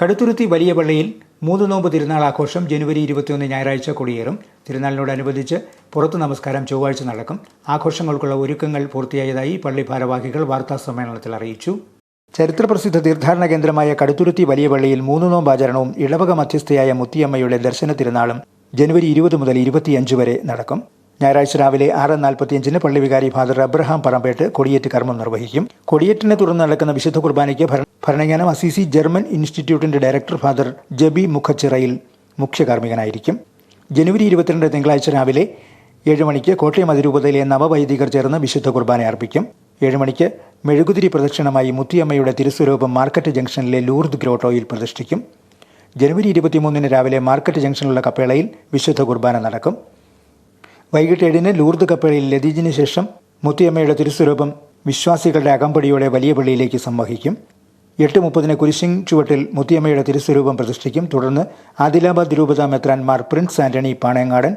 കടുത്തുരുത്തി വലിയ പള്ളിയിൽ മൂന്ന് നോമ്പ് തിരുനാൾ ആഘോഷം ജനുവരി ഇരുപത്തിയൊന്ന് ഞായറാഴ്ച കൊടിയേറും. തിരുനാളിനോടനുബന്ധിച്ച് പുറത്ത് നമസ്കാരം ചൊവ്വാഴ്ച നടക്കും. ആഘോഷങ്ങൾക്കുള്ള ഒരുക്കങ്ങൾ പൂർത്തിയായതായി പള്ളി ഭാരവാഹികൾ വാർത്താ സമ്മേളനത്തിൽ അറിയിച്ചു. ചരിത്രപ്രസിദ്ധ തീർത്ഥാടന കേന്ദ്രമായ കടുത്തുരുത്തി വലിയ പള്ളിയിൽ മൂന്ന് നോമ്പാചരണവും ഇളവക മധ്യസ്ഥയായ മുത്തിയമ്മയുടെ ദർശന തിരുനാളും ജനുവരി ഇരുപത് മുതൽ ഇരുപത്തിയഞ്ച് വരെ നടക്കും. ഞായറാഴ്ച രാവിലെ ആറ് നാൽപ്പത്തിയഞ്ചിന് പള്ളി വികാരി ഫാദർ അബ്രഹാം പറമ്പേട്ട് കൊടിയേറ്റ് കർമ്മം നിർവഹിക്കും. കൊടിയേറ്റിനെ തുടർന്ന് നടക്കുന്ന വിശുദ്ധ കുർബാനയ്ക്ക് ഭരണജ്ഞാനം അസിസി ജർമ്മൻ ഇൻസ്റ്റിറ്റ്യൂട്ടിന്റെ ഡയറക്ടർ ഫാദർ ജബി മുഖച്ചിറയിൽ മുഖ്യകാർമ്മികനായിരിക്കും. ജനുവരി ഇരുപത്തിരണ്ട് തിങ്കളാഴ്ച രാവിലെ ഏഴ് മണിക്ക് കോട്ടയം അതിരൂപതയിലെ നവവൈദികർ ചേർന്ന് വിശുദ്ധ കുർബാന അർപ്പിക്കും. ഏഴ് മണിക്ക് മെഴുകുതിരി പ്രദക്ഷിണമായി മുത്തിയമ്മയുടെ തിരുസ്വരൂപം മാർക്കറ്റ് ജംഗ്ഷനിലെ ലൂർദ് ഗ്രോട്ടോയിൽ പ്രതിഷ്ഠിക്കും. ജനുവരി ഇരുപത്തിമൂന്നിന് രാവിലെ മാർക്കറ്റ് ജംഗ്ഷനിലുള്ള കപ്പേളയിൽ വിശുദ്ധ കുർബാന നടക്കും. വൈകിട്ട് ഏഴിന് ലൂർദ് കപ്പലിൽ ലതീജിന് ശേഷം മുത്തിയമ്മയുടെ തിരുസ്വരൂപം വിശ്വാസികളുടെ അകമ്പടിയോടെ വലിയ പള്ളിയിലേക്ക് സംവഹിക്കും. എട്ട് മുപ്പതിന് കുരിശിങ് ചുവട്ടിൽ മുത്തിയമ്മയുടെ തിരുസ്വരൂപം പ്രതിഷ്ഠിക്കും. തുടർന്ന് ആദിലാബാദ് രൂപത മെത്രാൻമാർ പ്രിൻസ് ആന്റണി പാണയങ്ങാടൻ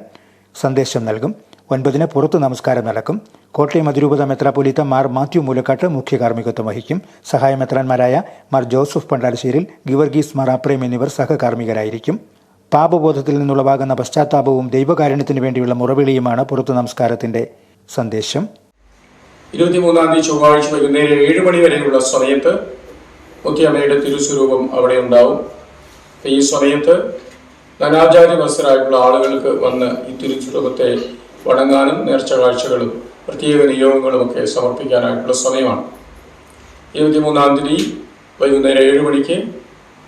സന്ദേശം നൽകും. ഒൻപതിന് പുറത്ത് നമസ്കാരം നടക്കും. കോട്ടയം അതിരൂപത മെത്രാപ്പൊലീത്ത മാർ മാത്യു മൂലക്കാട്ട് മുഖ്യ കാർമ്മികത്വം വഹിക്കും. സഹായ മെത്രാന്മാരായ മാർ ജോസഫ് പണ്ടാരശ്ശേരിൽ ഗിവർഗീസ് മാർ അപ്രേം എന്നിവർ സഹകാർമ്മികരായിരിക്കും. പാപബോധത്തിൽ നിന്നുളവാകുന്ന പശ്ചാത്താപവും ദൈവകാരുണ്യത്തിന് വേണ്ടിയുള്ള മുറവിളിയുമാണ് പുറത്തു നമസ്കാരത്തിന്റെ സന്ദേശം. ഇരുപത്തിമൂന്നാം തീയതി ചൊവ്വാഴ്ച വൈകുന്നേരം ഏഴ് മണി വരെയുള്ള സമയത്ത് മുത്തിയമ്മയുടെ തിരുസ്വരൂപം അവിടെ ഉണ്ടാവും. ഈ സമയത്ത് നാനാജാതി വസ്തരായിട്ടുള്ള ആളുകൾക്ക് വന്ന് ഈ തിരുസ്വരൂപത്തെ വണങ്ങാനും നേർച്ച കാഴ്ചകളും പ്രത്യേക നിയോഗങ്ങളും ഒക്കെ സമർപ്പിക്കാനായിട്ടുള്ള സമയമാണ്. ഇരുപത്തിമൂന്നാം തീയതി വൈകുന്നേരം ഏഴ് മണിക്ക്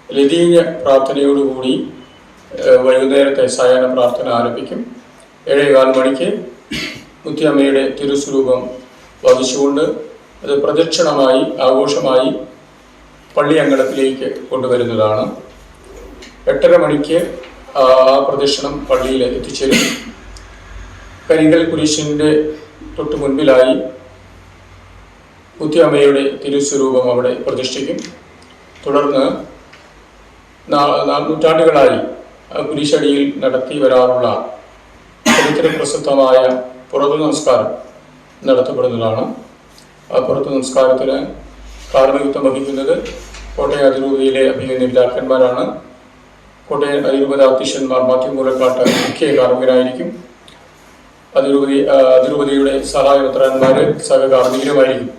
ലതീഞ്ഞ പ്രാർത്ഥനയോടുകൂടി വൈകുന്നേരത്തെ സായാഹ്ന പ്രാർത്ഥന ആരംഭിക്കും. ഏഴേകാൽ മണിക്ക് മുത്തിയമ്മയുടെ തിരുസ്വരൂപം വഹിച്ചുകൊണ്ട് അത് പ്രദക്ഷിണമായി ആഘോഷമായി പള്ളി അങ്കണത്തിലേക്ക് കൊണ്ടുവരുന്നതാണ്. എട്ടര മണിക്ക് ആ പ്രദക്ഷിണം പള്ളിയിൽ എത്തിച്ചേരും. കരിങ്കൽ കുരിശിന്റെ തൊട്ട് മുൻപിലായി മുത്തിയമ്മയുടെ തിരുസ്വരൂപം അവിടെ പ്രതിഷ്ഠിക്കും. തുടർന്ന് നൂറ്റാണ്ടുകളായി കുരിശടിയിൽ നടത്തി വരാറുള്ള ചരിത്ര പ്രസിദ്ധമായ പുറത്തു നമസ്കാരം നടത്തപ്പെടുന്നതാണ്. ആ പുറത്തു നമസ്കാരത്തിന് കാർമ്മികത്വം വഹിക്കുന്നത് കോട്ടയം അതിരൂപതയിലെ അഭിനന്ദ പിതാക്കന്മാരാണ് കോട്ടയം അതിരൂപത അധ്യക്ഷന്മാർ മാധ്യമ മൂലക്കാട്ട് മുഖ്യ കാർമ്മികരായിരിക്കും അതിരൂപതി അതിരൂപതിയുടെ സഹായ മെത്രാന്മാർ സഹകാർമ്മികരുമായിരിക്കും.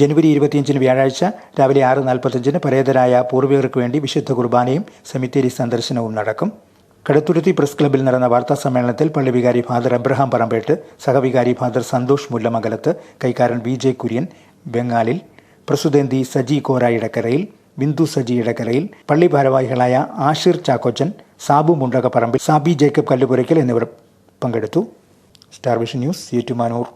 ജനുവരി ഇരുപത്തിയഞ്ചിന് വ്യാഴാഴ്ച രാവിലെ ആറ് നാൽപ്പത്തഞ്ചിന് പരേതരായ പൂർവികർക്ക് വേണ്ടി വിശുദ്ധ കുർബാനയും സെമിത്തേരി സന്ദർശനവും നടക്കും. കടുത്തുരുത്തി പ്രസ് ക്ലബ്ബിൽ നടന്ന വാർത്താ സമ്മേളനത്തിൽ പള്ളി വികാരി ഫാദർ അബ്രഹാം പറമ്പേട്ട് സഹവികാരി ഫാദർ സന്തോഷ് മുല്ലമംഗലത്ത് കൈക്കാരൻ വി ജെ കുര്യൻ ബംഗാളിൽ പ്രസുദേന്തി സജി കോര ഇടക്കരയിൽ ബിന്ദു സജി ഇടക്കരയിൽ പള്ളി ഭാരവാഹികളായ ആഷിർ ചാക്കോച്ചൻ സാബു മുണ്ടകപ്പറമ്പിൽ സാബി ജേക്കബ് കല്ലുപുരയ്ക്കൽ എന്നിവർ പങ്കെടുത്തു. Star Vision News Ettumanoor.